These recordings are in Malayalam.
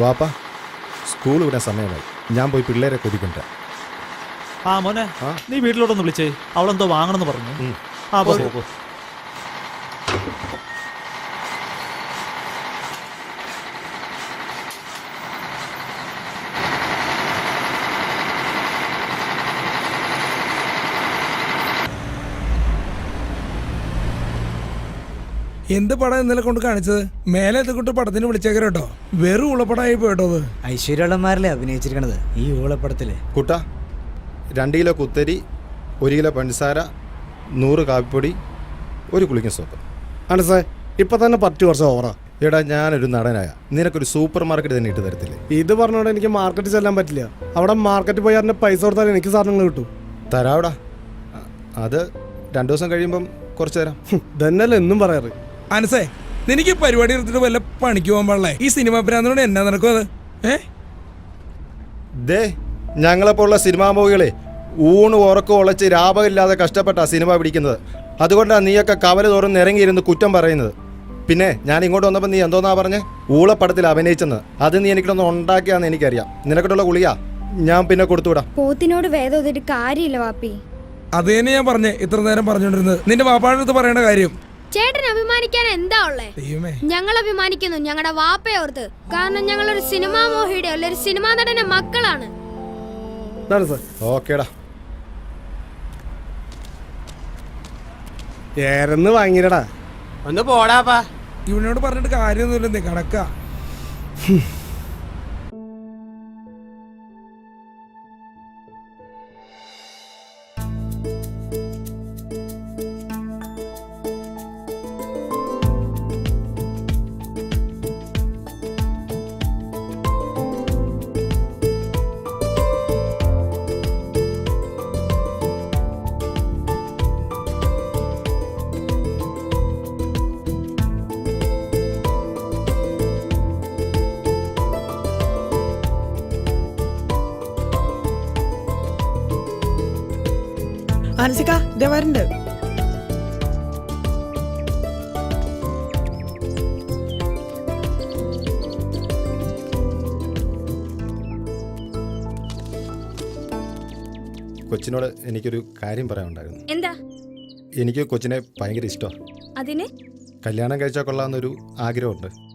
വാപ്പ സ്കൂൾ വിടാൻ സമയമായി. ഞാൻ പോയി പിള്ളേരെ കൊതിക്കണ്ട ആ മോനെ? നീ വീട്ടിലോട്ടൊന്ന് വിളിച്ചേ. അവളെന്തോ വാങ്ങണമെന്ന് പറഞ്ഞു. ആ പോ. എന്ത് പടം ഇന്നലെ കൊണ്ട് കാണിച്ചത്? മേലെ എത്തിക്കൊണ്ട് പടത്തിന് വിളിച്ചേക്കര കേട്ടോ. വെറും ഉളപ്പടായി പോയിട്ടോ അത്. ഐശ്വര്യമുള്ളമാരല്ലേ അഭിനയിച്ചിരിക്കണത്? ഈ ഊളപ്പടത്തിൽ കുട്ട രണ്ട് കിലോ കുത്തരി ഒരു കിലോ പഞ്ചസാര നൂറ് കാപ്പിപ്പൊടി ഒരു കുളിക്കും സോപ്പ്. ആണ് സാർ ഇപ്പൊ തന്നെ പത്ത് വർഷം ഓവറാ. എടാ ഞാനൊരു നടനായ. നിനക്കൊരു സൂപ്പർ മാർക്കറ്റ് തന്നെ ഇട്ട് തരത്തില്ലേ? ഇത് പറഞ്ഞോണ്ട് എനിക്ക് മാർക്കറ്റ് ചെല്ലാൻ പറ്റില്ല. അവിടെ മാർക്കറ്റ് പോയി അതിന്റെ പൈസ കൊടുത്താൽ എനിക്ക് സാധനങ്ങൾ കിട്ടും. തരാവിടാ. അത് രണ്ടു ദിവസം കഴിയുമ്പം കുറച്ച് തരാം. ഇതന്നെയല്ലേ എന്നും പറയാറ്. അനസേ നിനക്ക് പരിപാടി എടുത്തിട്ട് വല്ല പണിക്ക് പോകാൻ പാടില്ലേ? ഈ സിനിമ ഭ്രാന്തനോട് എന്നാ നടക്കും അത്? ഏ? ദേ ഞങ്ങളെപ്പോലുള്ള സിനിമാ മോഹികളെ ഊണ് ഉറക്കം ഉളച്ച് രാപകമില്ലാതെ കഷ്ടപ്പെട്ട സിനിമ പിടിക്കുന്നത്. അതുകൊണ്ടാണ് നീയൊക്കെ കവല തോറും ഇറങ്ങിയിരുന്ന് കുറ്റം പറയുന്നത്. പിന്നെ ഞാൻ ഇങ്ങോട്ട് വന്നപ്പോൾ നീ എന്തോന്നാ പറഞ്ഞേ? ഊളപ്പടത്തിൽ അഭിനയിച്ചെന്ന്. അത് നീ എനിക്കൊന്ന് ഉണ്ടാക്കിയാന്ന് എനിക്കറിയാം. നിനക്കിട്ടുള്ള കുളിയാ ഞാൻ പിന്നെ കൊടുത്തുവിടാം. പോത്തിനോട് വേദം കാര്യമില്ല വാപ്പി. അത് തന്നെ ഞാൻ പറഞ്ഞേ ഇത്ര നേരം പറഞ്ഞോണ്ടിരുന്നത് നിന്റെ വാപ്പാടെ അടുത്ത് പറയേണ്ട കാര്യം. ചേട്ടൻ അഭിമാനിക്കാൻ എന്താ ഉള്ളേ? ഞങ്ങൾ അഭിമാനിക്കുന്നു ഞങ്ങളുടെ വാപ്പയോർത്ത് കാരണം ഞങ്ങൾ ഒരു സിനിമാ മോഹിയുടെ അല്ല ഒരു സിനിമാ നടന്റെ മക്കളാണ്. ഓക്കേടാ. ഏരന്ന് വാങ്ങിയിരടാ ഒന്ന് പോടാപ്പാ. ഇവനോട് പറഞ്ഞിട്ട് കാര്യമൊന്നുമില്ല നീ കണക്കാ വരണ്ട്. കൊച്ചിനോട് എനിക്കൊരു കാര്യം പറയാനുണ്ടായിരുന്നു. എന്താ? എനിക്ക് കൊച്ചിനെ ഭയങ്കര ഇഷ്ടമാണ് അതിന്? കല്യാണം കഴിച്ചാൽ കൊള്ളാമെന്നൊരു ആഗ്രഹമുണ്ട്.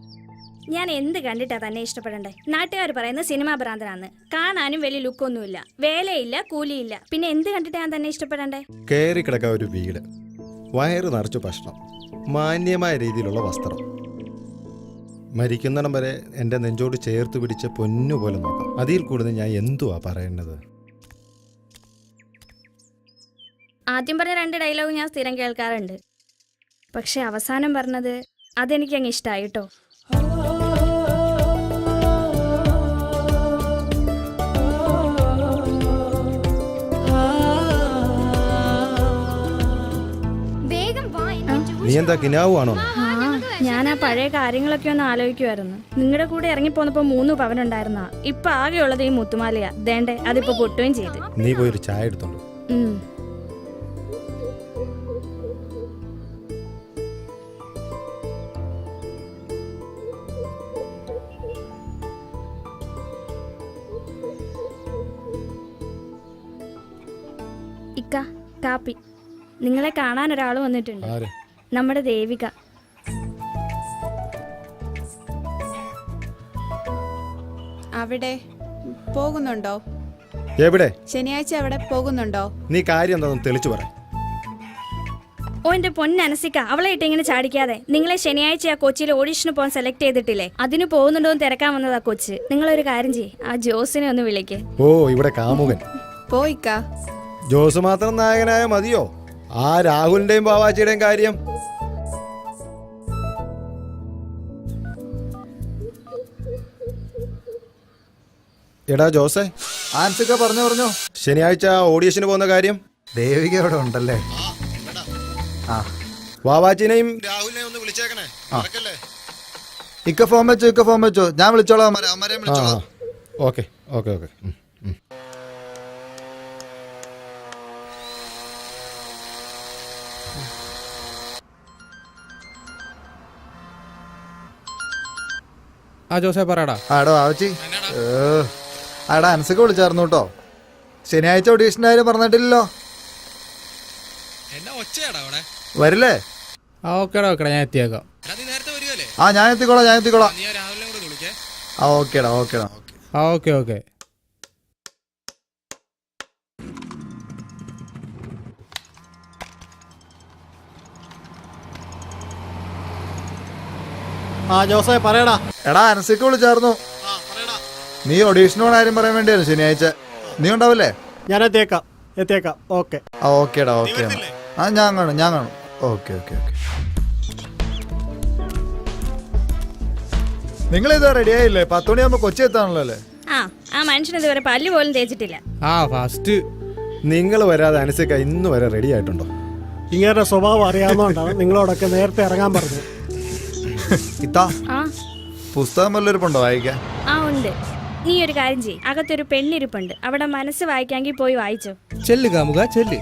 ഞാൻ എന്ത് കണ്ടിട്ടാ തന്നെ ഇഷ്ടപ്പെടണ്ടേ? നാട്ടുകാർ പറയുന്ന സിനിമാ ഭ്രാന്തനാന്ന്. കാണാനും വലിയ ലുക്കൊന്നുമില്ല. വേലയില്ല കൂലിയില്ല. പിന്നെ എന്ത് കണ്ടിട്ടാ ഞാൻ തന്നെ ഇഷ്ടപ്പെടണ്ടേ? കയറി കിടക്കാൻ ഒരു വീട്. വയറ് നിറച്ചു ഭക്ഷണം. മാന്യമായ രീതിയിലുള്ള വസ്ത്രം. മരിക്കുന്നിടം വരെ എന്റെ നെഞ്ചോട് ചേർത്ത് പിടിച്ച പൊന്നു പൊന്നുപോലെ നോക്കാം അതിൽ കൂടുതൽ ഞാൻ എന്തുവാ പറയേണ്ടത്? ആദ്യം പറഞ്ഞ രണ്ട് ഡയലോഗ് ഞാൻ സ്ഥിരം കേൾക്കാറുണ്ട്. പക്ഷെ അവസാനം പറഞ്ഞത് അതെനിക്ക് അങ്ങ് ഇഷ്ടമായി കേട്ടോ നീ എന്താ കിനാവുവാണോ? ഞാൻ ആ പഴയ കാര്യങ്ങളൊക്കെ ഒന്ന് ആലോചിക്കുമായിരുന്നു നിങ്ങളുടെ കൂടെ ഇറങ്ങിപ്പോന്നപ്പോ മൂന്ന് പവൻ പവനുണ്ടായിരുന്ന. ഇപ്പൊ ആകെയുള്ളത് ഈ മുത്തുമാലയാ. ദേണ്ടേ അതിപ്പോ പൊട്ടുകയും ചെയ്ത്. നീ പോയി ഒരു ചായ എടുത്തോളൂ ഉം. ഇക്ക കാപ്പി. നിങ്ങളെ കാണാൻ ഒരാൾ വന്നിട്ടുണ്ട്. നമ്മുടെ ദേവിക. അവിടെ പോകുന്നുണ്ടോ? എവിടെ? ശനിയാഴ്ച അവിടെ പോകുന്നുണ്ടോ? നീ കാര്യം എന്താണെന്ന് തെളിച്ചു പറ. ഓ എന്റെ പൊന്നനസിക്ക അവളെ ഇട്ട് ഇങ്ങനെ ചാടിക്കാതെ. നിങ്ങളെ ശനിയാഴ്ച ആ കൊച്ചിയിൽ ഓഡീഷന് പോകാൻ സെലക്ട് ചെയ്തിട്ടില്ലേ? അതിന് പോകുന്നുണ്ടോ എന്ന് തിരക്കാൻ വന്നതാ കൊച്ച്. നിങ്ങളൊരു കാര്യം ചെയ്യ്. ആ ജോസിനെ ഒന്ന് വിളിക്കേ. ഓ ഇവിടെ കാമുകൻ. പോയിക്ക. ജോസ് മാത്രം നായകനായ മതിയോ? ആ രാഹുലിന്റെയും ബാവാച്ചിയുടെയും കാര്യം. എടാ ജോസേ. ആൻസിക്ക പറഞ്ഞു പറഞ്ഞോ. ശനിയാഴ്ച ഓഡിയഷന് പോകുന്ന കാര്യം. ദേവിക അവിടെ ഉണ്ടല്ലേ? ആ വാവാച്ചിനെയും രാഹുലിനെയും ഒന്ന് വിളിച്ചേക്കണേ. ഇക്ക ഫോം വെച്ചോ ഇക്ക ഫോം വെച്ചോ. ഞാൻ വിളിച്ചോളാം ഓക്കെ ഓക്കെ ഓക്കെ. ആ ജോസേ പറയടാ. ആടോ ആവച്ചി. ആടാ അനസൊക്കെ വിളിച്ചായിരുന്നു കേട്ടോ. ശനിയാഴ്ച ഓഡീഷൻ ആയാലും പറഞ്ഞിട്ടില്ലല്ലോ. വരില്ലേ? ആ ഓക്കേടാ ഓക്കേടാ ഞാൻ എത്തിയേക്കാം. ആ ഞാൻ എത്തിക്കോളാം ഞാൻ എത്തിക്കോളാം. ആ ഓക്കേടാ ഓക്കേടാ. ഓക്കെ ആ ഓക്കെ ഓക്കെ. ആ ജോസേ പറയടാ. എടാ അനസിക്ക് വിളിച്ചായിരുന്നു നീ ഓഡീഷനോട് ആരും പറയാൻ വേണ്ടിയാണ് ശനിയാഴ്ച? നീ ഉണ്ടാവില്ലേ? ഞാൻ എത്തിയേക്കാം. എത്തിയേക്കാം. ഓക്കെ. ആ ഓക്കേടാ ഓക്കെ. ആ ഞാൻ കാണും ഞാൻ കാണും. Okay okay okay. നിങ്ങൾ ഇതാ റെഡി ആയില്ലേ? പത്ത് മണിയാകുമ്പോ കൊച്ചി എത്താണല്ലോ അല്ലേ? ആ ആ മനുഷ്യൻ ഇതുവരെ പല്ല് പോലും തേച്ചിട്ടില്ല. ആ ഫസ്റ്റ് നിങ്ങൾ വരാതെ അനുസരിക്ക ഇന്ന് വരെ റെഡി ആയിട്ടുണ്ടോ? ഇങ്ങനെ സ്വഭാവം അറിയാവുന്നതുകൊണ്ടാണ് നിങ്ങളോടൊക്കെ നേരത്തെ ഇറങ്ങാൻ പറഞ്ഞത്. ഇത്താ പുസ്തകം വായിക്കാൻ? ആ ഉണ്ട്. നീ ഒരു കാര്യം ചെയ്യ്. അകത്തൊരു പെണ്ണിരിപ്പുണ്ട്. അവിടെ മനസ്സ് വായിക്കാമെങ്കിൽ പോയി വായിച്ചോ. ചെല്ല് കാമുക ചെല്ല്.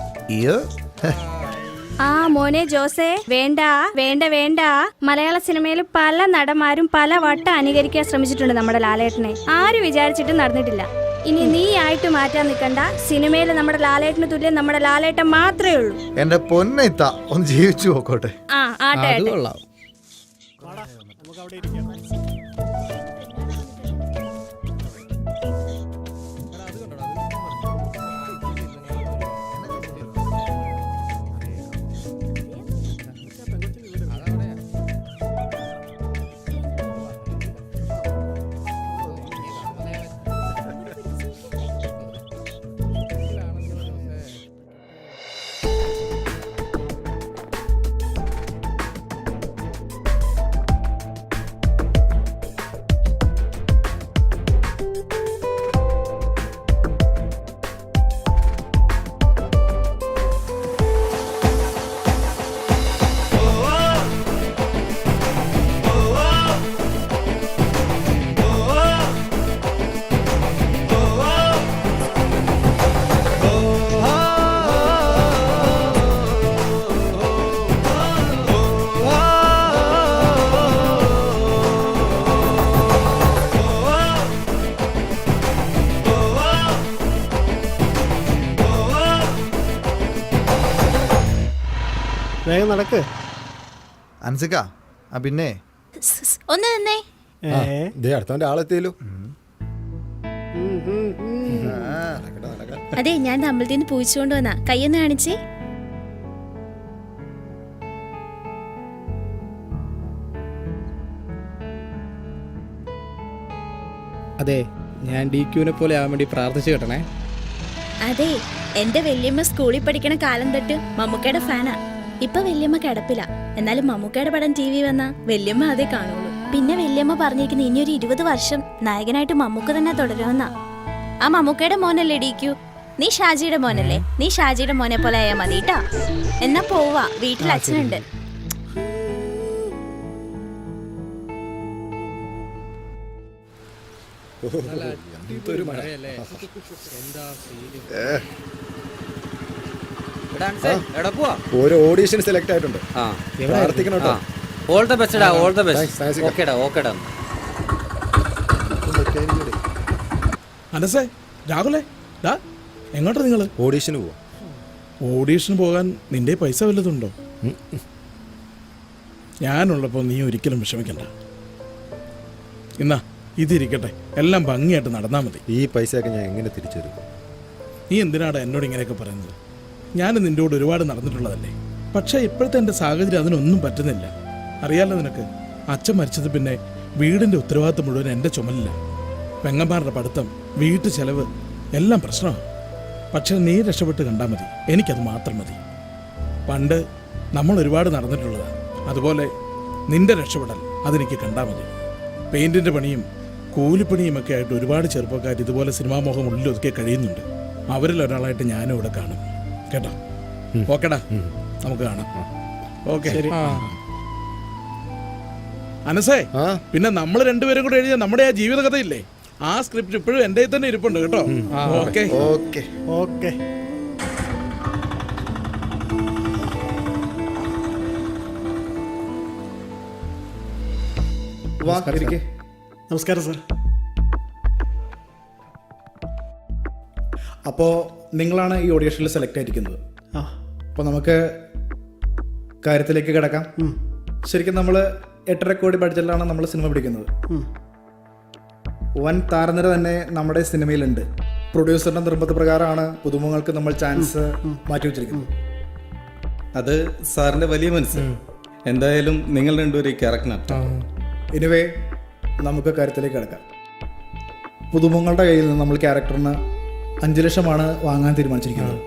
ആ മോനെ ജോസേ. വേണ്ട വേണ്ട വേണ്ട. മലയാള സിനിമയിൽ പല നടന്മാരും പല വട്ടം അനുകരിക്കാൻ ശ്രമിച്ചിട്ടുണ്ട് നമ്മുടെ ലാലേട്ടനെ. ആരും വിചാരിച്ചിട്ടും നടന്നിട്ടില്ല. ഇനി നീ ആയിട്ട് മാറ്റാൻ നിൽക്കണ്ട. സിനിമയിൽ നമ്മുടെ ലാലേട്ടന് തുല്യം നമ്മുടെ ലാലേട്ടൻ മാത്രമേ ഉള്ളൂ. എന്റെ പൊന്നെ ഇത്ത ഒന്ന് ജീവിച്ചു പോക്കോട്ടെ. ആ ആട്ടെ അത് ആട്ടെ. കൊള്ളാം വേഗം നടക്ക്. അൻസിക്ക ആ പിന്നെ. ഒന്ന് നിന്നേ. ഏ. ദേ അടുത്തവന്റെ ആളെത്തിയല്ലോ. അതെ ഞാൻ അമ്പലത്തിൽ നിന്ന് പൂജിച്ചുകൊണ്ട് വന്നാ. കയ്യൊന്ന് കാണിച്ചേ. അതെ ഞാൻ ഡി ക്യൂവിനെ പോലെ ആവാൻ വേണ്ടി പ്രാർത്ഥിച്ചു കേട്ടണേ. അതെ എന്റെ വല്യമ്മ സ്കൂളിൽ പഠിക്കണ കാലം തൊട്ട് മമ്മൂക്കയുടെ ഫാനാ. ഇപ്പൊ വല്യമ്മ കിടപ്പില്ല എന്നാലും മമ്മൂക്കയുടെ പടം ടി വി വന്നാ വല്യമ്മ അതേ കാണുള്ളൂ പിന്നെ വല്യമ്മ പറഞ്ഞിരിക്കുന്ന ഇനിയൊരു ഒരു ഇരുപത് വർഷം നായകനായിട്ട് മമ്മൂക്ക തന്നെ തുടരുമെന്നാ ആ മമ്മൂക്കയുടെ മോനല്ലേ ഇടിക്കൂ നീ ഷാജിയുടെ മോനല്ലേ നീ ഷാജിയുടെ മോനെ പോലെ ആയാ മതി കേട്ടാ എന്നാ പോവാ വീട്ടിൽ അച്ഛനുണ്ട് ഒരു ഓഡീഷൻ സെലക്ട് ആയിട്ടുണ്ട്. പ്രാർത്ഥിക്കണം കേട്ടോ. All the best all the best ഓക്കേടാ ഓക്കേടാ അനസേ രാഹുലേ ഡാ എങ്ങോട്ടാ നിങ്ങൾ? ഓഡീഷന് പോവാ. ഓഡീഷന് പോകാൻ നിന്റെ പൈസ വല്ലതുണ്ടോ ഞാനുള്ളപ്പോൾ നീ ഒരിക്കലും വിഷമിക്കണ്ട. എന്നാ ഇതിരിക്കട്ടെ. എല്ലാം ഭംഗിയായിട്ട് നടന്നാ മതി. ഈ പൈസയൊക്കെ ഞാൻ എങ്ങനെ തിരിച്ചു തരും നീ എന്തിനാടാ എന്നോട് ഇങ്ങനെയൊക്കെ പറയുന്നത്? ഞാൻ നിന്റെ കൂടെ ഒരുപാട് നടന്നിട്ടുള്ളതല്ലേ? പക്ഷേ ഇപ്പോഴത്തെ എന്റെ സാഹചര്യം അതിനൊന്നും പറ്റുന്നില്ല. അറിയാലോ നിനക്ക്? അച്ഛൻ മരിച്ചത് പിന്നെ വീടിന്റെ ഉത്തരവാദിത്തം മുഴുവൻ എന്റെ ചുമലില്ല പെങ്ങന്മാരുടെ പഠിത്തം വീട്ടു ചെലവ് എല്ലാം പ്രശ്നമാണ് പക്ഷെ നീ രക്ഷപ്പെട്ട് കണ്ടാൽ മതി. എനിക്കത് മാത്രം മതി. പണ്ട് നമ്മൾ ഒരുപാട് നടന്നിട്ടുള്ളതാണ് അതുപോലെ നിന്റെ രക്ഷപ്പെടൽ അതെനിക്ക് കണ്ടാൽ മതി. പെയിന്റിന്റെ പണിയും കൂലിപ്പണിയും ഒക്കെ ആയിട്ട് ഒരുപാട് ചെറുപ്പക്കാർ ഇതുപോലെ സിനിമാമോഹം ഉള്ളിലൊതുക്കെ കഴിയുന്നുണ്ട്. അവരിൽ ഒരാളായിട്ട് ഞാനും ഇവിടെ കാണും. കേട്ടോ. ഓക്കെടാ. നമുക്ക് കാണാം. ഓക്കെ. അനസേ പിന്നെ നമ്മൾ രണ്ടുപേരും കൂടെ എഴുതിയ നമ്മുടെ ആ ജീവിതകഥയില്ലേ? ആ സ്ക്രിപ്റ്റ് ഇപ്പോഴും എന്റെ തന്നെ ഇരിപ്പുണ്ട് കേട്ടോ. ഓക്കെ. ഓക്കെ. ഓക്കെ. നമസ്കാരം സാർ. അപ്പോൾ നിങ്ങളാണ് ഈ ഓഡിയേഷനിൽ സെലക്ട് ആയിരിക്കുന്നത്. ആ. അപ്പോൾ നമുക്ക് കാര്യത്തിലേക്ക് കിടക്കാം. ശരിക്കും നമ്മൾ എട്ടര കോടി ബഡ്ജറ്റിലാണ് നമ്മൾ സിനിമ പിടിക്കുന്നത്. വൻ താരനിര തന്നെ നമ്മുടെ സിനിമയിലുണ്ട് പ്രൊഡ്യൂസറിന്റെ നിർബന്ധപ്രകാരമാണ് പുതുമുഖങ്ങൾക്ക് നമ്മൾ ചാൻസ് മാറ്റി വെച്ചിരിക്കുന്നത്. അത് സാറിന്റെ വലിയ മനസ്സ്. എന്തായാലും നിങ്ങൾ രണ്ടുപേരും ഈ ഇനിവേ എനിവേ നമുക്ക് കാര്യത്തിലേക്ക് കിടക്കാം. പുതുമുഖങ്ങളുടെ കയ്യിൽ നിന്ന് നമ്മൾ ക്യാരക്ടറിന് അഞ്ച് ലക്ഷമാണ് വാങ്ങാൻ തീരുമാനിച്ചിരിക്കുന്നത്.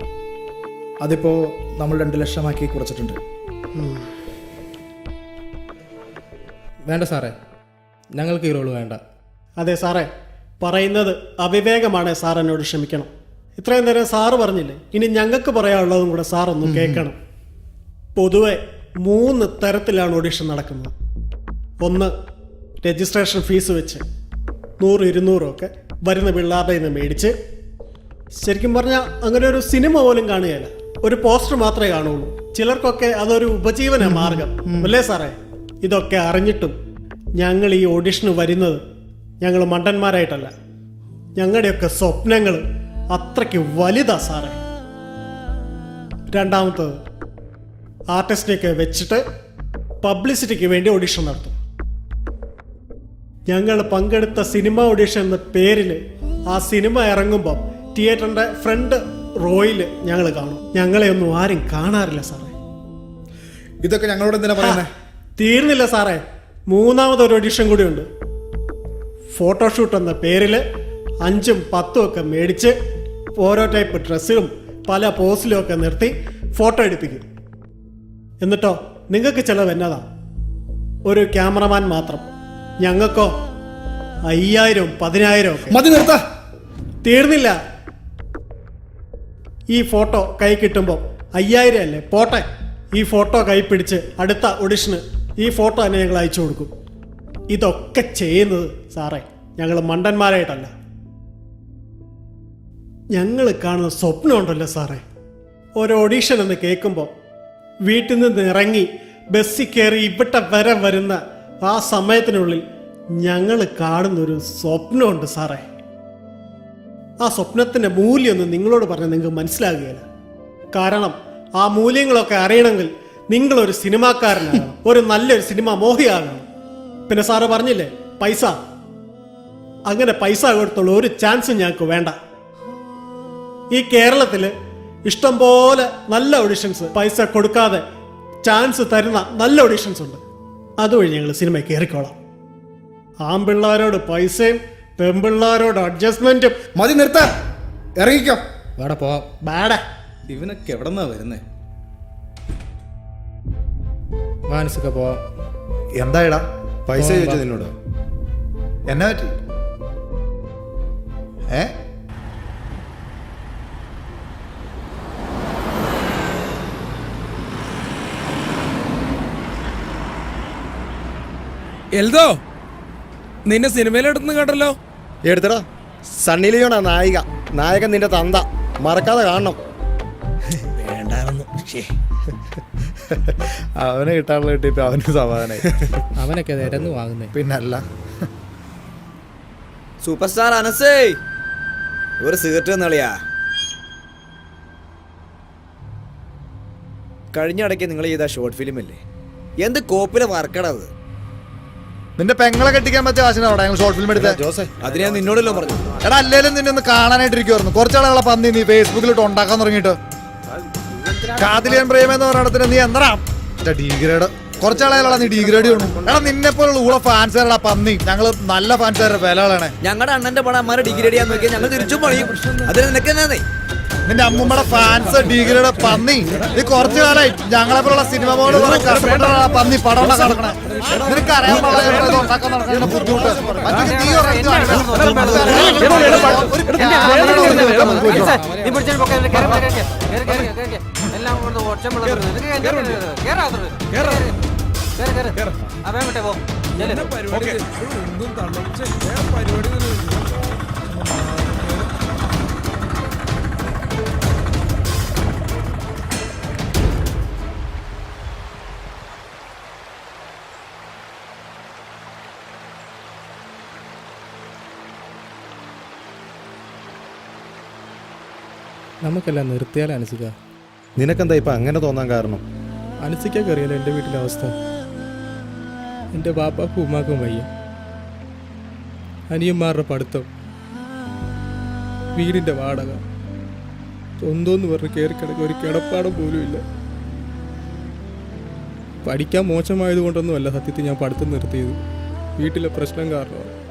അതിപ്പോ നമ്മൾ രണ്ട് ലക്ഷമാക്കി കുറച്ചിട്ടുണ്ട്. വേണ്ട സാറേ. ഞങ്ങൾക്ക് ഈ റോൾ വേണ്ട. അതെ സാറേ പറയുന്നത് അവിവേകമാണ് സാർ എന്നോട് ക്ഷമിക്കണം. ഇത്രയും നേരം സാറ് പറഞ്ഞില്ലേ ഇനി ഞങ്ങൾക്ക് പറയാനുള്ളതും കൂടെ സാർ ഒന്ന് കേൾക്കണം. പൊതുവെ മൂന്ന് തരത്തിലാണ് ഓഡിഷൻ നടക്കുന്നത്. ഒന്ന് രജിസ്ട്രേഷൻ ഫീസ് വെച്ച് നൂറ് ഇരുന്നൂറൊക്കെ വരുന്ന പിള്ളേരുടെ നിന്ന് മേടിച്ച് ശരിക്കും പറഞ്ഞാൽ അങ്ങനെ ഒരു സിനിമ പോലും കാണുകയില്ല. ഒരു പോസ്റ്റർ മാത്രമേ കാണുള്ളൂ ചിലർക്കൊക്കെ അതൊരു ഉപജീവന മാർഗം. അല്ലേ സാറേ? ഇതൊക്കെ അറിഞ്ഞിട്ടും ഞങ്ങൾ ഈ ഓഡിഷന് വരുന്നത് ഞങ്ങൾ മണ്ടന്മാരായിട്ടല്ല. ഞങ്ങളുടെയൊക്കെ സ്വപ്നങ്ങൾ അത്രയ്ക്ക് വലുതാ സാറേ. രണ്ടാമത്തത് ആർട്ടിസ്റ്റിനെയൊക്കെ വെച്ചിട്ട് പബ്ലിസിറ്റിക്ക് വേണ്ടി ഓഡിഷൻ നടത്തും. ഞങ്ങൾ പങ്കെടുത്ത സിനിമ ഓഡിഷൻ എന്ന പേരിൽ ആ സിനിമ ഇറങ്ങുമ്പോൾ തിയേറ്ററിന്റെ ഫ്രണ്ട് റോയിൽ ഞങ്ങൾ കാണും. ഞങ്ങളെ ഒന്നും ആരും കാണാറില്ല സാറേ. ഇതൊക്കെ ഞങ്ങളോട് എന്തിനാ പറയുന്നത് തീർന്നില്ല സാറേ. മൂന്നാമതൊരു ഓഡിഷൻ കൂടിയുണ്ട്. ഫോട്ടോഷൂട്ട് എന്ന പേരിൽ അഞ്ചും പത്തും ഒക്കെ മേടിച്ച് ഓരോ ടൈപ്പ് ഡ്രസ്സിലും പല പോസിലും ഒക്കെ നിർത്തി ഫോട്ടോ എടുപ്പിക്കും. എന്നിട്ടോ നിങ്ങൾക്ക് ചിലവ് എന്നതാ? ഒരു ക്യാമറമാൻ മാത്രം. ഞങ്ങൾക്കോ അയ്യായിരം പതിനായിരം മതി നിർത്താ. തീർന്നില്ല. ഈ ഫോട്ടോ കൈ കിട്ടുമ്പോൾ അയ്യായിരം അല്ലേ? പോട്ടെ. ഈ ഫോട്ടോ കൈ പിടിച്ച് അടുത്ത ഒഡിഷന് ഈ ഫോട്ടോ തന്നെ ഞങ്ങൾ അയച്ചു കൊടുക്കും. ഇതൊക്കെ ചെയ്യുന്നത് സാറേ ഞങ്ങൾ മണ്ടന്മാരായിട്ടല്ല. ഞങ്ങൾ കാണുന്ന സ്വപ്നം ഉണ്ടല്ലോ സാറേ. ഒരു ഓഡീഷൻ എന്ന് കേൾക്കുമ്പോൾ വീട്ടിൽ നിന്ന് ഇറങ്ങി ബസ്സിൽ കയറി ഇവിടെ വരെ വരുന്ന ആ സമയത്തിനുള്ളിൽ ഞങ്ങൾ കാണുന്നൊരു സ്വപ്നമുണ്ട് സാറേ. ആ സ്വപ്നത്തിന്റെ മൂല്യമൊന്നും നിങ്ങളോട് പറഞ്ഞാൽ നിങ്ങൾക്ക് മനസ്സിലാകുകയില്ല. കാരണം ആ മൂല്യങ്ങളൊക്കെ അറിയണമെങ്കിൽ നിങ്ങളൊരു സിനിമാക്കാരനാകണം ഒരു നല്ലൊരു സിനിമ മോഹിയാകണം. പിന്നെ സാറ് പറഞ്ഞില്ലേ പൈസ. അങ്ങനെ പൈസ കൊടുത്തുള്ള ഒരു ചാൻസും ഞങ്ങൾക്ക് വേണ്ട. ഈ കേരളത്തിൽ ഇഷ്ടംപോലെ നല്ല ഓഡിഷൻസ് പൈസ കൊടുക്കാതെ ചാൻസ് തരുന്ന നല്ല ഓഡിഷൻസ് ഉണ്ട്. അതുവഴി ഞങ്ങൾ സിനിമ കയറിക്കോളാം. ആമ്പിള്ളാരോട് പൈസയും പെമ്പിള്ളാരോട് അഡ്ജസ്റ്റ്മെന്റും മതി നിർത്ത. ഇറങ്ങിക്കോ. വേട പോവാം. ബാഡാ ഇവനൊക്കെ എവിടെന്നാ വരുന്നേ? മാനസൊക്കെ പോവാം. എന്തായിടാ? പൈസ ചോദിച്ചു നിന്നോട്? എന്നെ പറ്റി? ഏ? എൽദോ നിന്നെ സിനിമയിലെടുത്തുനിന്ന് കേട്ടല്ലോ എടുത്തടാ. സണ്ണി ലിയോണാ നായിക. നായകൻ നിന്റെ തന്ത. മറക്കാതെ കാണണം. വേണ്ടായിരുന്നു. അവനെ കിട്ടാനുള്ള കിട്ടിയപ്പോ അവന് സമാധാനായി. അവനൊക്കെ നിരന്നു വാങ്ങുന്നേ. പിന്നല്ല. സൂപ്പർ സ്റ്റാർ അനസേ. ഒരു സിഗരറ്റ് എന്നളിയാ കഴിഞ്ഞ ഇടയ്ക്ക് നിങ്ങൾ ചെയ്ത ഷോർട്ട് ഫിലിം അല്ലേ എന്ത് കോപ്പിലെ വർക്കടാ അത്? നിന്റെ പെങ്ങളെ കെട്ടിക്കാൻ പറ്റിയ ആശന അവിടെ? ഞങ്ങൾ ഷോർട്ട് ഫിലിം എടുത്തത് ജോസേ അത് ഞാൻ നിന്നോടല്ലോ പറഞ്ഞു എടാ അല്ലേലും നിന്നെ ഒന്ന് കാണാനായിട്ടിരിക്കുവായിരുന്നു. കുറച്ചാളുകളെ പന്നി നീ ഫേസ്ബുക്കിലിട്ട് ഉണ്ടാക്കാൻ തുടങ്ങിയിട്ട്. കാതിലിയൻ പ്രേമ എന്ന് പറയുന്നതിന് നീ എന്താ ഡീഗ്രേഡ്. കുറച്ചാളുകളാണ് നീ ഡീഗ്രേഡ് ചെയ്യണം. എടാ നിന്നെ പോലുള്ള ഊള ഫാൻസുകാരുടെ പന്നി. ഞങ്ങൾ നല്ല ഫാൻസുകാരുടെ വിലകളാണ്. ഞങ്ങളുടെ അണ്ണന്റെ പടം അമ്മ ഡിഗ്രേഡ് ചെയ്യാൻ നോക്കിയാൽ ഞങ്ങൾ തിരിച്ചും പണിയും അതിന് നിനക്ക് എന്നാന്നേ നിന്റെ അമ്മൂമ്മയുടെ ഫാൻസ് ഡിഗ്രിയുടെ പന്നി. ഇത് കുറച്ചു കാലായി ഞങ്ങളെ പോലുള്ള സിനിമ പോലെ കഷ്ടപ്പെട്ടാണ് പന്നി പടം നടക്കണേ നിനക്ക് അറിയാൻ പാടില്ല. ബുദ്ധിമുട്ട് എല്ലാം കൊണ്ട് ഓട്ടം അവേ പോ. ഒന്നും പരിപാടി നമുക്കെല്ലാം നിർത്തിയാലേ അനുസിക. നിനക്കെന്താ ഇപ്പം അങ്ങനെ തോന്നാൻ കാരണം? അനുസിക്കൊക്കെ അറിയാലോ എന്റെ വീട്ടിലെ അവസ്ഥ. എന്റെ ബാപ്പാക്കും ഉമ്മാക്കും വയ്യ. അനിയന്മാരുടെ പഠിത്തം. വീടിന്റെ വാടക. സ്വന്തമെന്ന് പറഞ്ഞ് കയറി കിടക്കുക. ഒരു കിടപ്പാടം പോലും ഇല്ല. പഠിക്കാൻ മോശമായത് കൊണ്ടൊന്നുമല്ല സത്യത്തിൽ ഞാൻ പഠിത്തം നിർത്തിയത്. വീട്ടിലെ പ്രശ്നം കാരണമാണ്.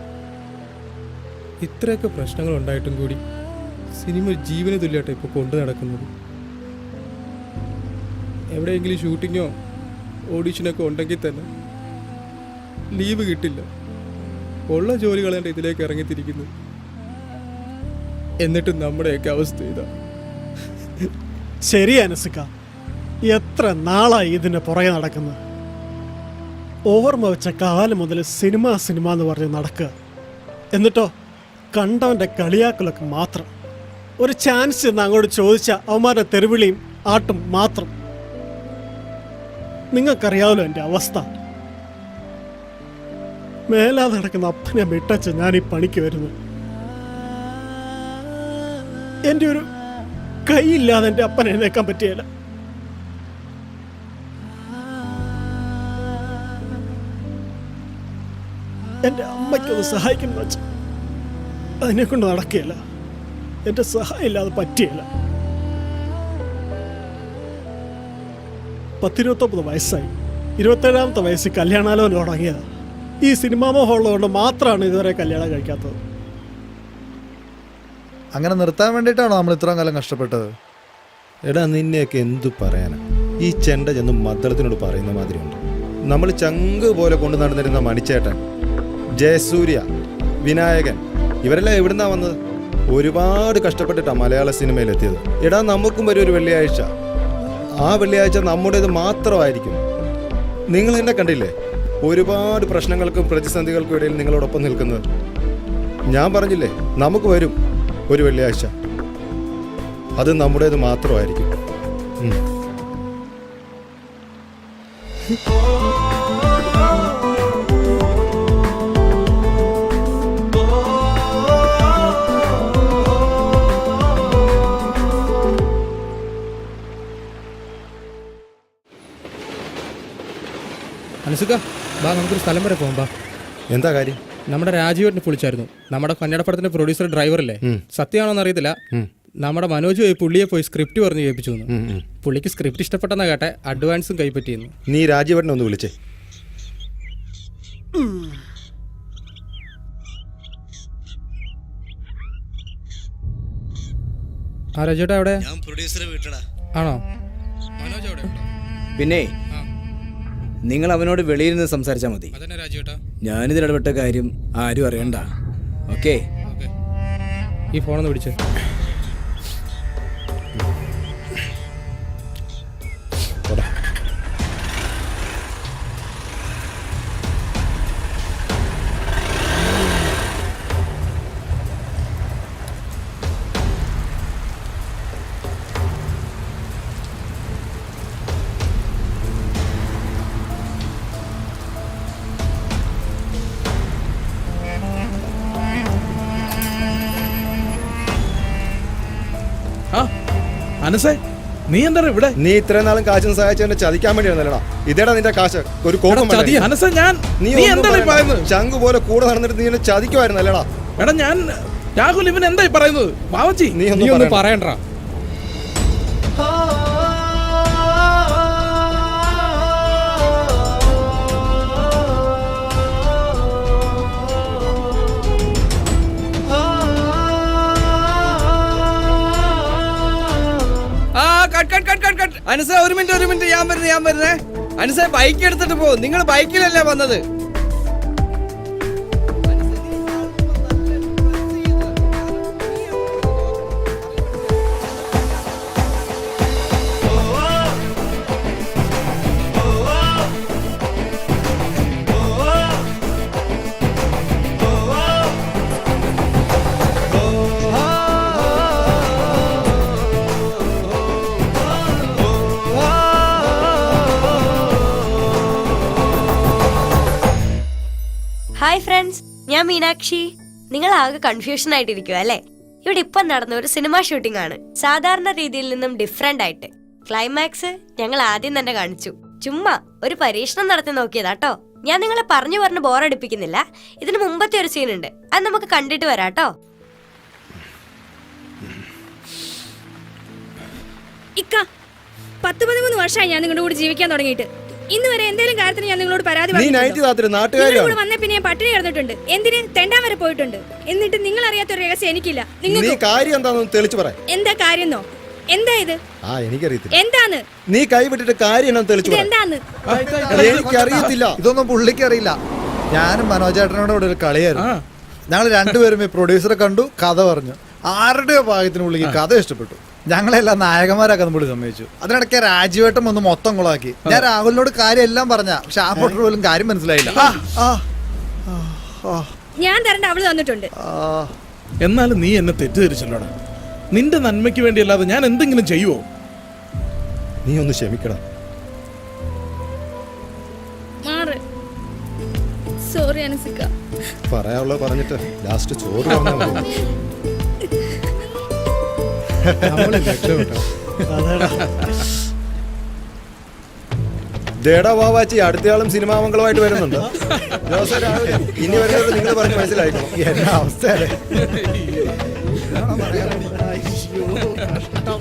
ഇത്രയൊക്കെ പ്രശ്നങ്ങൾ ഉണ്ടായിട്ടും കൂടി സിനിമ ജീവന തുല്യമായിട്ട് ഇപ്പോൾ കൊണ്ടു നടക്കുന്നത്. എവിടെയെങ്കിലും ഷൂട്ടിങ്ങോ ഓഡീഷനൊക്കെ ഉണ്ടെങ്കിൽ തന്നെ ലീവ് കിട്ടില്ല. ഉള്ള ജോലികളെന്റെ ഇതിലേക്ക് ഇറങ്ങിത്തിരിക്കുന്നു. എന്നിട്ടും നമ്മുടെയൊക്കെ അവസ്ഥ ഇതാ. ശരി അനസിക്ക എത്ര നാളായി ഇതിന്റെ പുറകെ നടക്കുന്നത് ഓർമ്മ വെച്ച കാലം മുതൽ സിനിമ സിനിമ എന്ന് പറഞ്ഞ് നടക്കുക. എന്നിട്ടോ കണ്ടവന്റെ കളിയാക്കലൊക്കെ മാത്രം. ഒരു ചാൻസ് എന്ന് അങ്ങോട്ട് ചോദിച്ച അവന്മാരുടെ തെരുവിളിയും ആട്ടും മാത്രം. നിങ്ങൾക്കറിയാമല്ലോ എന്റെ അവസ്ഥ. മേലാതെ നടക്കുന്ന അപ്പനെ വിട്ടച്ച് ഞാൻ ഈ പണിക്ക് വരുന്നു. എന്റെ ഒരു കൈയില്ലാതെ എന്റെ അപ്പനെ എഴുന്നേക്കാൻ പറ്റിയല്ല. എന്റെ അമ്മയ്ക്കൊന്ന് സഹായിക്കുന്നു വെച്ചാൽ അതിനെ കൊണ്ട് നടക്കുകയില്ല. എന്റെ സഹായം ഇല്ലാതെ പറ്റിയില്ല. പത്തിരുപത്തൊമ്പത് വയസ്സായി. ഇരുപത്തേഴാമത്തെ വയസ്സിൽ കല്യാണാലോ തുടങ്ങിയത്. ഈ സിനിമാ മോഹം കൊണ്ട് മാത്രമാണ് ഇതുവരെ കല്യാണം കഴിക്കാത്തത്. അങ്ങനെ നിർത്താൻ വേണ്ടിയിട്ടാണോ നമ്മൾ ഇത്രയും കാലം കഷ്ടപ്പെട്ടത്? എടാ നിന്നെയൊക്കെ എന്തു പറയാനാ? ഈ ചെണ്ട ചെന്ന് മദ്ദളത്തിനോട് പറയുന്ന മാതിരി ഉണ്ട് നമ്മൾ ചങ്ക് പോലെ കൊണ്ടു നടന്നിരുന്ന മണിച്ചേട്ടൻ ജയസൂര്യ വിനായകൻ ഇവരെല്ലാം എവിടുന്നാ വന്നത്? ഒരുപാട് കഷ്ടപ്പെട്ടിട്ടാണ് മലയാള സിനിമയിൽ എത്തിയത് എടാ നമുക്കും വരും ഒരു വെള്ളിയാഴ്ച. ആ വെള്ളിയാഴ്ച നമ്മുടേത് മാത്രമായിരിക്കും. നിങ്ങൾ എന്നെ കണ്ടില്ലേ? ഒരുപാട് പ്രശ്നങ്ങൾക്കും പ്രതിസന്ധികൾക്കും ഇടയിൽ നിങ്ങളോടൊപ്പം നിൽക്കുന്നത്. ഞാൻ പറഞ്ഞില്ലേ നമുക്ക് വരും ഒരു വെള്ളിയാഴ്ച. അത് നമ്മുടേത് മാത്രമായിരിക്കും. ഉം. അനുസുക ബാ നമുക്കൊരു സ്ഥലം വരെ പോകാം ബാ എന്താ കാര്യം? നമ്മുടെ രാജീവേട്ടനെ വിളിച്ചായിരുന്നു. നമ്മുടെ കന്നഡപ്പടത്തിന്റെ പ്രൊഡ്യൂസർ ഡ്രൈവറല്ലേ അല്ലേ? സത്യമാണോന്ന് അറിയത്തില്ല. നമ്മുടെ മനോജ് പോയി പുള്ളിയെ പോയി സ്ക്രിപ്റ്റ് പറഞ്ഞ് കേൾപ്പിച്ചു എന്ന്. പുള്ളിക്ക് സ്ക്രിപ്റ്റ് ഇഷ്ടപ്പെട്ടെന്ന കേട്ടെ അഡ്വാൻസും കൈപ്പറ്റിയെന്ന് നീ രാജീവട്ടനെ ഒന്ന് വിളിച്ചേ. ആ രാജേട്ടാ അവിടെ ഞാൻ പ്രൊഡ്യൂസറെ വീട്ടടാ. ആണോ? മനോജ് അവിടെ പിന്നെ നിങ്ങൾ അവനോട് വെളിയിൽ നിന്ന് സംസാരിച്ചാൽ മതി. ഞാനിതിടപെട്ട രാജേട്ടാ ഞാനിതിൽ ഇടപെട്ട കാര്യം ആരും അറിയണ്ട. ഓക്കേ? ഓക്കെ. ഈ ഫോണൊന്ന് പിടിച്ചേ. അനസേ നീ എന്താ ഇവിടെ? നീ ഇത്രയും നാളും കാശിന് സഹായിച്ചവനെ ചതിക്കാൻ വേണ്ടിയായിരുന്നല്ലടാ ഇതേടാ നിന്റെ കാശ്. ഒരു കോപം ചതി വേണ്ട. ഞാൻ നീ നീ ഒന്നും എന്താണ് ഈ പറയണ്ട. പറയുന്നത്? ശംഖു പോലെ കൂടെ നടന്നിട്ട് നീ എന്നെ ചതിക്കുമായിരുന്നല്ലടാ. എടാ ഞാൻ രാഹുൽ ഇവൻ എന്തായി പറയുന്നത്? ബാവച്ചി നീ ഒന്നും ഒന്നും പറയണ്ട. പറയണ്ട. അനുസ ഒരു മിനിറ്റ് ഒരു മിനിറ്റ്. ഞാൻ വരുന്നേ ഞാൻ വരുന്നേ. അനുസ ബൈക്ക് എടുത്തിട്ട് പോ. നിങ്ങൾ ബൈക്കിലല്ലേ വന്നത്? ആകെ കൺഫ്യൂഷൻ ആയിട്ടിരിക്കുക അല്ലേ? ഇവിടെ ഇപ്പം നടന്ന ഒരു സിനിമ ഷൂട്ടിംഗ് ആണ്. സാധാരണ രീതിയിൽ നിന്നും ഡിഫറെന്റ് ആയിട്ട്. ക്ലൈമാക്സ് ഞങ്ങൾ ആദ്യം തന്നെ കാണിച്ചു. ചുമ്മാ ഒരു പരീക്ഷണം നടത്തി നോക്കിയതാട്ടോ ഞാൻ നിങ്ങളെ പറഞ്ഞു പറഞ്ഞ് ബോറടിപ്പിക്കുന്നില്ല ഇതിന് മുമ്പത്തെ ഒരു സീനുണ്ട് അത് നമുക്ക് കണ്ടിട്ട് വരാട്ടോ ഇക്ക പത്ത് പതിമൂന്ന് വർഷമായി ഞാൻ നിങ്ങളുടെ കൂടെ ജീവിക്കാൻ തുടങ്ങിയിട്ട്. ഇന്ന് വരെ എന്തെങ്കിലും കാര്യത്തിന് ഞാൻ നിങ്ങളോട് പരാതി നീ നൈറ്റ് നാട്ടുകാരിയാണ് വന്ന പിന്നെ ഞാൻ പട്ടിണി കിടന്നിട്ടുണ്ട്. എന്തിന്? തെണ്ടാൻ വരെ പോയിട്ടുണ്ട്. എന്നിട്ട് നിങ്ങൾ അറിയാത്ത ഒരു രഹസ്യം എനിക്കില്ല. നീ നിങ്ങൾക്ക് കാര്യം എന്താണെന്ന് തെളിച്ചു പറ. എന്താ കാര്യന്നോ? എന്താ ഇത്? ആ എനിക്കറിയത്തില്ല. എന്താന്ന്? നീ കൈ വിട്ടിട്ട് കാര്യം എന്താണെന്ന് തെളിച്ചു ഇത് പറ എന്താന്ന് എനിക്കറിയത്തില്ല. ഇതൊന്നും പുള്ളിക്ക് അറിയില്ല ഞാനും മനോജേട്ടനോട് ഇവിടെ ഒരു കളിയായിരുന്നു. ഞങ്ങൾ രണ്ടുപേരും ഈ പ്രൊഡ്യൂസറെ കണ്ടു കഥ പറഞ്ഞു. ആരുടെ ഭാഗത്തിന് പുള്ളിക്ക് കഥ ഇഷ്ടപ്പെട്ടു. ഞങ്ങളെല്ലാം നായകന്മാരാക്കാൻ പുള്ളി സമ്മതിച്ചു. അതിനിടയ്ക്ക് രാജീവേട്ടൻ വന്ന് മൊത്തം കുളമാക്കി. ഞാൻ രാഹുലിനോട് കാര്യം എല്ലാം പറഞ്ഞ പക്ഷെ ആ പൊട്ടർ പോലും കാര്യം മനസ്സിലായില്ല. ഞാൻ തരണ്ട അവൾ തന്നിട്ടുണ്ട്. എന്നാലും നീ എന്നെ തെറ്റിദ്ധരിച്ചല്ലോടാ നിന്റെ നന്മയ്ക്ക് വേണ്ടിയല്ലാതെ ഞാൻ എന്തെങ്കിലും ചെയ്യുവോ? നീ ഒന്ന് ക്ഷമിക്കണം. സോറി അനസിക്ക. പറയാനുള്ളത് പറഞ്ഞിട്ട് ലാസ്റ്റ് ചോറ് ദേടാ വാവാച്ചി അടുത്തയാളും സിനിമാമംഗളമായിട്ട് വരുന്നുണ്ട്. ജോസഫ് രാഹുൽ, ഇനി വരുന്നത് നിങ്ങൾ പറഞ്ഞ് മനസ്സിലാക്കണം എന്നാ കഷ്ടം.